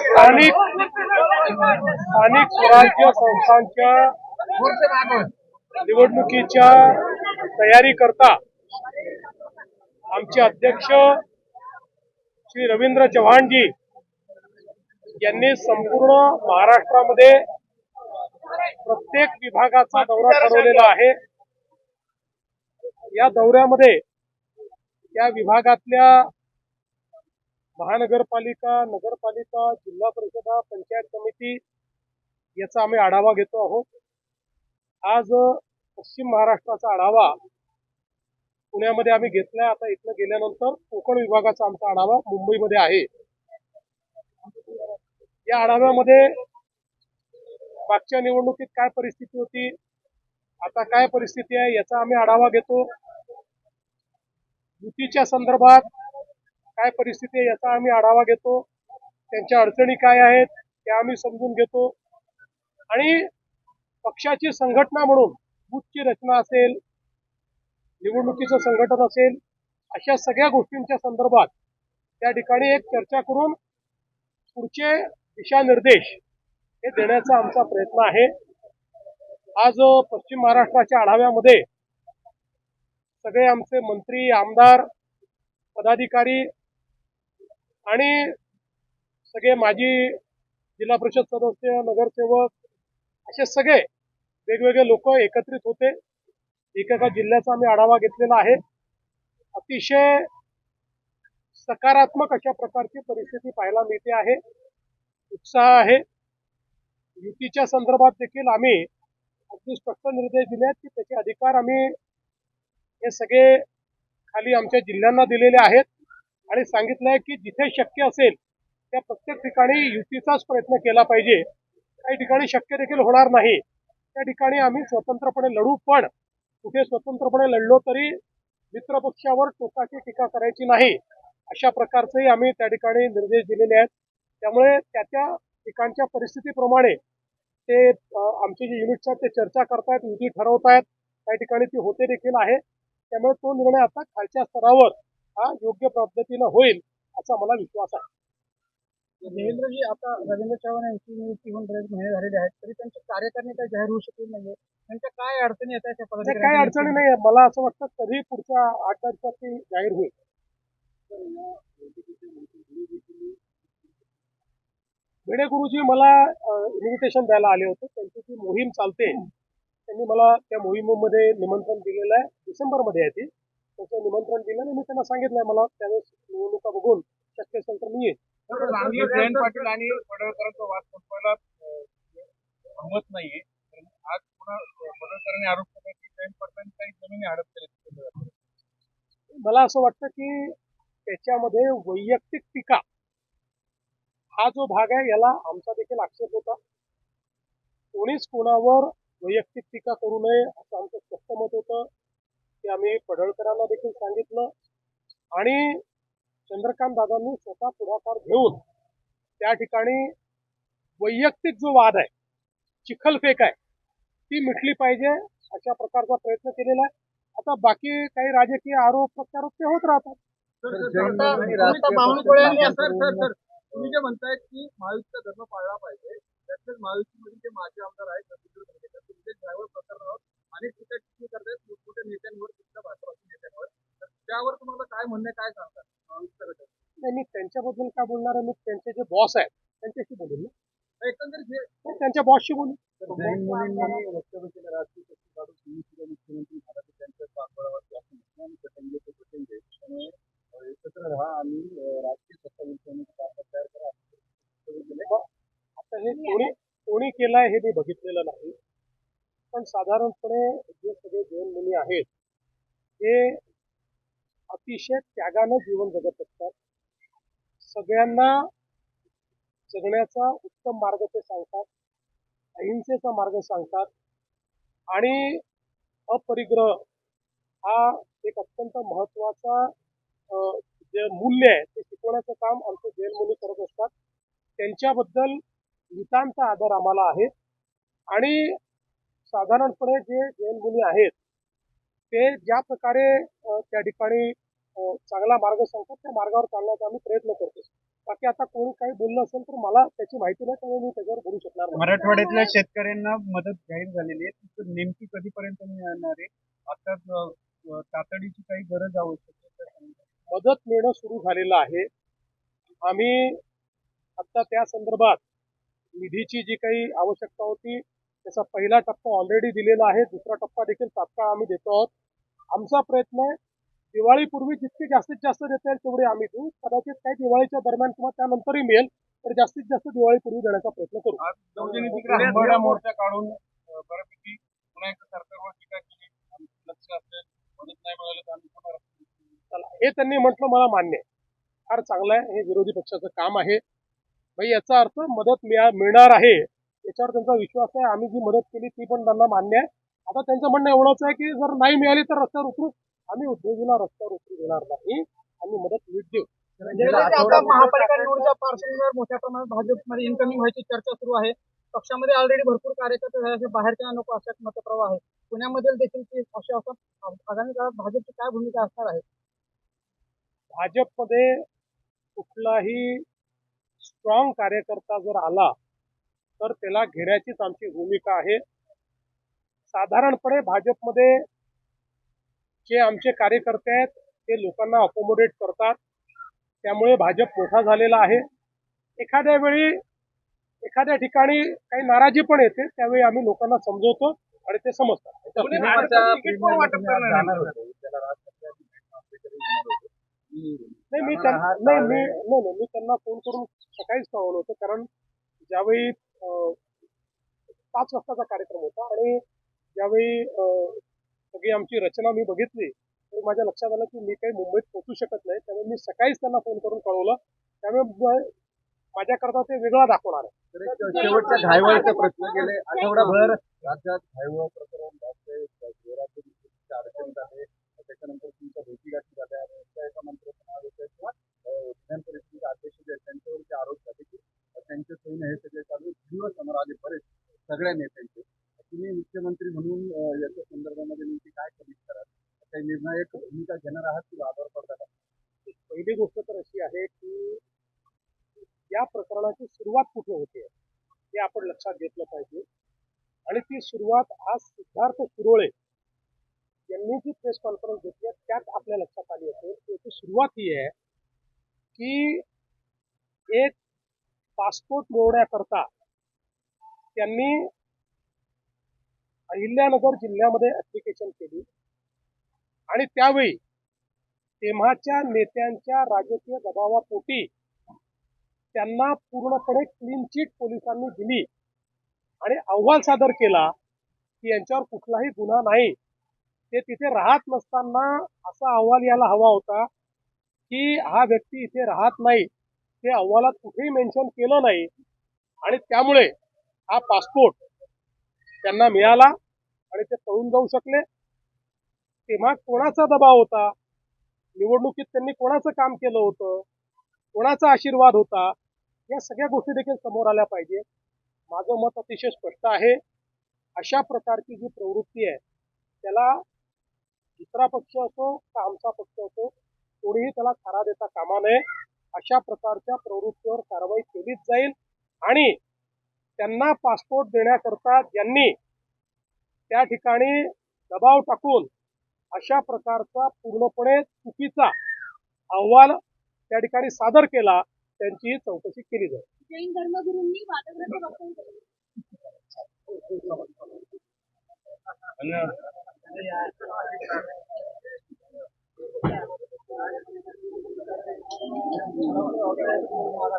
स्थानिक स्थानिक स्वराज्य संस्थांच्या निवडणुकीच्या तयारी करता आमचे अध्यक्ष श्री रवींद्र चव्हाणजी यांनी संपूर्ण महाराष्ट्रामध्ये प्रत्येक विभागाचा दौरा ठरवलेला आहे. या दौऱ्यामध्ये या विभागातल्या महानगरपालिका नगरपालिका जिल्हा परिषदा पंचायत समिती याचा आम्ही आढावा घेतो आहोत. आज पश्चिम महाराष्ट्राचा आढावा पुण्यामध्ये आम्ही घेतलाय. आता इथनं गेल्यानंतर कोकण विभागाचा आमचा आढावा मुंबईमध्ये आहे. या आढाव्यामध्ये मागच्या निवडणुकीत काय परिस्थिती होती आता काय परिस्थिती आहे याचा आम्ही आढावा घेतो. युतीच्या संदर्भात काय परिस्थिती आहे याचा आम्ही आढावा घेतो. त्यांच्या अडचणी काय आहेत त्या आम्ही समजून घेतो. आणि पक्षाची संघटना म्हणून बूथची रचना असेल निवडणुकीचं संघटन असेल अशा सगळ्या गोष्टींच्या संदर्भात त्या ठिकाणी एक चर्चा करून पुढचे दिशानिर्देश हे देण्याचा आमचा प्रयत्न आहे. आज पश्चिम महाराष्ट्राच्या आढाव्यामध्ये सगळे आमचे मंत्री आमदार पदाधिकारी आणि सगळे माजी जिल्हा परिषद सदस्य नगरसेवक असे सगळे वेगवेगळे लोक एकत्रित होते. एकेका जिल्ह्याचा आम्ही आढावा घेतलेला आहे. अतिशय सकारात्मक अशा प्रकारची परिस्थिती पाहायला मिळते आहे. उत्साह आहे. युतीच्या संदर्भात देखील आम्ही अगदी स्पष्ट निर्देश दिले आहेत की त्याचे अधिकार आम्ही हे सगळे खाली आमच्या जिल्ह्यांना दिलेले आहेत. आणि सांगितलं आहे की जिथे शक्य असेल त्या प्रत्येक ठिकाणी युतीचाच प्रयत्न केला पाहिजे. काही ठिकाणी शक्य देखील होणार नाही. त्या ठिकाणी आम्ही स्वतंत्रपणे लढू पण कुठे स्वतंत्रपणे लढलो तरी मित्रपक्षावर टोकाची टीका करायची नाही. अशा प्रकारचेही आम्ही त्या ठिकाणी निर्देश दिलेले आहेत. त्यामुळे त्या त्या ठिकाणच्या परिस्थितीप्रमाणे ते आमचे जे युनिट्स आहेत ते चर्चा करतायत युती ठरवतायत काही ठिकाणी ती होते देखील आहे. त्यामुळे तो निर्णय आता खालच्या स्तरावर हा योग्य पद्धतीनं होईल असा मला विश्वास आहे. देवेंद्रजी आता रवींद्र चव्हाण यांची नियुक्ती होऊन बरेच महिने झालेले आहेत तरी त्यांचे कार्यकारणी काही जाहीर होऊ शकले नाहीये. त्यांच्या काय अडचणी येत आहेत काही अडचणी नाही मला असं वाटतं कधी पुढच्या आठ दिवसात ती जाहीर होईल. भिडे गुरुजी मला इन्व्हिटेशन द्यायला आले होते. त्यांची ती मोहीम चालते त्यांनी मला त्या मोहिमेमध्ये निमंत्रण दिलेलं आहे. डिसेंबरमध्ये आहे ती. त्याचं निमंत्रण दिलं आणि मी त्यांना सांगितलंय मला त्यावेळेस निवडणुका बघून शक्य असेल तर मी जयंत पाटील आणि पडळकरांचा वाद संपवायला जमत नाहीये. आज पुन्हा पडळकरांनी आरोप केला की जयंत पाटलांनी काही जमिनी हडप मला असं वाटतं की त्याच्यामध्ये वैयक्तिक टीका हा जो भाग आहे याला आमचा देखील आक्षेप होता कोणीच कोणावर वैयक्तिक टीका करू नये असं आमचं स्पष्ट मत होतं ते आम्ही पडळकरांना देखील सांगितलं आणि चंद्रकांत दादांनी स्वतः पुढाकार घेऊन त्या ठिकाणी वैयक्तिक जो वाद आहे चिखलफेक आहे ती मिटली पाहिजे अशा प्रकारचा प्रयत्न केलेला आहे आता बाकी काही राजकीय आरोप प्रत्यारोप ते होत राहतात तुम्ही जे म्हणताय की महायुतीचा धर्म पाळला पाहिजे त्यातलेच महायुतीमधील जे माजी आमदार आहेत तुमचे ड्रायव्हर प्रकरणावर अनेक टीका टिप्पणी करतायत मोठमोठ्या नेत्यांवर तिथल्या भाजपाच्या नेत्यांवर तर त्यावर तुम्हाला काय म्हणणं आहे, काय सांगतात महायुतीचा घटक? नाही मी त्यांच्याबद्दल काय बोलणार आहे? मी त्यांचे जे बॉस आहेत त्यांच्याशी बोलेल ना. एकंदरीत हे त्यांच्या बॉसशी बोलू मुलींनी वक्तव्य केलं राजकीय पक्ष काढून सुनिश्चित मुख्यमंत्री झाला तर त्यांच्या पाठबळावर असं म्हटलं आणि प्रसंगी ते प्रसंगी त्यामुळे अं, एकत्र राहा आणि अं, राजकीय सत्ता उलटवण्याचा मार्ग तयार करा असं वक्तव्य केलंय. आता हे कोणी कोणी केलाय हे मी बघितलेलं नाही. पण साधारणपणे जे सगळे दोन मुली आहेत ते अतिशय त्यागानं जीवन जगत असतात. सगळ्यांना जगण्याचा उत्तम मार्ग ते सांगतात अहिंसेचा मार्ग सांगतात आणि अपरिग्रह हा एक अत्यंत महत्त्वाचा जे मूल्य आहे ते शिकवण्याचं काम आमचे जैन मुली करत असतात. त्यांच्याबद्दल नितांत आदर आम्हाला आहे. आणि साधारणपणे जे जैन मुनी आहेत ते ज्या प्रकारे त्या ठिकाणी चांगला मार्ग सांगतात त्या मार्गावर चालण्याचा आम्ही प्रयत्न करतो बाकी आता कोणी काही बोललं असेल तर मला त्याची माहिती नाही त्यामुळे मी त्याच्यावर बोलू शकणार नाही. मराठवाड्यातल्या शेतकऱ्यांना मदत जाहीर झालेली आहे. ती नेमकी कधीपर्यंत मिळणार आहे? आता तातडीची काही गरज आवश्यक. मदत मिळणं सुरू झालेलं आहे. आम्ही आत्ता त्या संदर्भात निधीची जी काही आवश्यकता होती त्याचा पहिला टप्पा ऑलरेडी दिलेला आहे. दुसरा टप्पा देखील तात्काळ आम्ही देतो आहोत. आमचा प्रयत्न आहे दिवाळीपूर्वी जितके जास्तीत जास्त देता येईल तेवढे आम्ही देऊ. कदाचित काही दिवाळीच्या दरम्यान किंवा त्यानंतरही मिळेल तर जास्तीत जास्त दिवाळीपूर्वी देण्याचा प्रयत्न करू. मोर्चा काढून बऱ्यापैकी पुन्हा एकदा सरकारवर टीका केली. लक्ष असेल. मदत नाही मिळालं तर आम्ही पुन्हा रस्त्यावर उतरू. चला हे त्यांनी म्हटलं मला मान्य आहे. फार चांगलं आहे. हे विरोधी पक्षाचं काम आहे. याचा अर्थ मदत मिळा मिळणार आहे. याच्यावर त्यांचा विश्वास आहे. आम्ही जी मदत केली ती पण त्यांना मान्य आहे. आता त्यांचं म्हणणं एवढंच आहे की जर नाही मिळाली तर रस्त्यावर उतरू. आम्ही उद्योगीला रस्त्यावर उतरू देणार नाही. आम्ही मदत नीट देऊ. आता महापालिका निवडणुकीच्या पार्श्वभूमीवर मोठ्या प्रमाणात भाजपमध्ये इन्कमिंग व्हायची चर्चा सुरू आहे. पक्षामध्ये ऑलरेडी भरपूर कार्यकर्ते झाले असे बाहेरच्या नको अशा मतप्रवाह आहे पुण्यामध्ये देखील ती असं आगामी काळात भाजपची काय भूमिका असणार आहे? भाजपमध्ये कुठलाही स्ट्रॉंग कार्यकर्ता जर आला तर त्याला घेण्याचीच आमची भूमिका आहे. साधारणपणे भाजपमध्ये जे आमचे कार्यकर्ते आहेत ते लोकांना अकोमोडेट करतात. त्यामुळे भाजप मोठा झालेला आहे. एखाद्या वेळी एखाद्या ठिकाणी काही नाराजी पण येते त्यावेळी आम्ही लोकांना समजवतो आणि ते समजतात. आहे? नाही मी त्यांना नाही मी नाही नाही मी त्यांना फोन करून सकाळीच कळवलं होतं कारण ज्यावेळी अं, पाच वाजताचा कार्यक्रम होता आणि ज्यावेळी अं, सगळी आमची रचना मी बघितली तर माझ्या लक्षात आलं की मी काही मुंबईत पोहोचू शकत नाही त्यामुळे मी सकाळीच त्यांना फोन करून कळवलं त्यामुळे ब- माझ्याकरता ते वेगळा दाखवणार आहे शेवटच्या घायवळचा प्रश्न गेले आठवडाभर राज्यात घायवळ प्रकरण जास्त अडचणीत आहे त्याच्यानंतर सगळ्या नेत्यांचे तुम्ही मुख्यमंत्री म्हणून याच्या संदर्भामध्ये नेमकी काय कमी कराल काही निर्णायक भूमिका घेणार आहात की आधार पडतात पहिली गोष्ट तर अशी आहे की या प्रकरणाची सुरुवात कुठे होते हे आपण लक्षात घेतलं पाहिजे. आणि ती सुरुवात आज सिद्धार्थ शिरोळे यांनी जी प्रेस कॉन्फरन्स घेतली आहे, त्यात आपल्या लक्षात आली असेल. की याची सुरुवात ही आहे की एक पासपोर्ट मिळवण्याकरता त्यांनी अहिल्यानगर जिल्ह्यामध्ये ऍप्लिकेशन केली. आणि त्यावेळी तेव्हाच्या नेत्यांच्या राजकीय दबावापोटी त्यांना पूर्णपणे क्लीन चिट पोलिसांनी दिली. आणि अहवाल सादर केला की यांच्यावर कुठलाही गुन्हा नाही. ते तिथे राहत नसताना असा अहवाल यायला हवा होता की हा व्यक्ती इथे राहत नाही. ते अहवालात कुठेही मेन्शन केलं नाही. आणि त्यामुळे हा पासपोर्ट त्यांना मिळाला आणि ते पळून जाऊ शकले. तेव्हा कोणाचा दबाव होता? निवडणुकीत त्यांनी कोणाचं काम केलं होतं? कोणाचा आशीर्वाद होता? या सगळ्या गोष्टी देखील समोर आल्या पाहिजे. माझं मत अतिशय स्पष्ट आहे. अशा प्रकारची जी प्रवृत्ती आहे त्याला दुसरा पक्ष असो का आमचा पक्ष असो कोणीही त्याला थारा देता कामा नये. अशा प्रकारच्या प्रवृत्तीवर कारवाई केलीच जाईल आणि त्यांना पासपोर्ट देण्याकरता ज्यांनी त्या ठिकाणी दबाव टाकून अशा प्रकारचा पूर्णपणे चुकीचा अहवाल त्या ठिकाणी सादर केला त्यांची चौकशी केली जाईल जैन धर्मगुरूंनी वादग्रस्त वक्तव्य केले.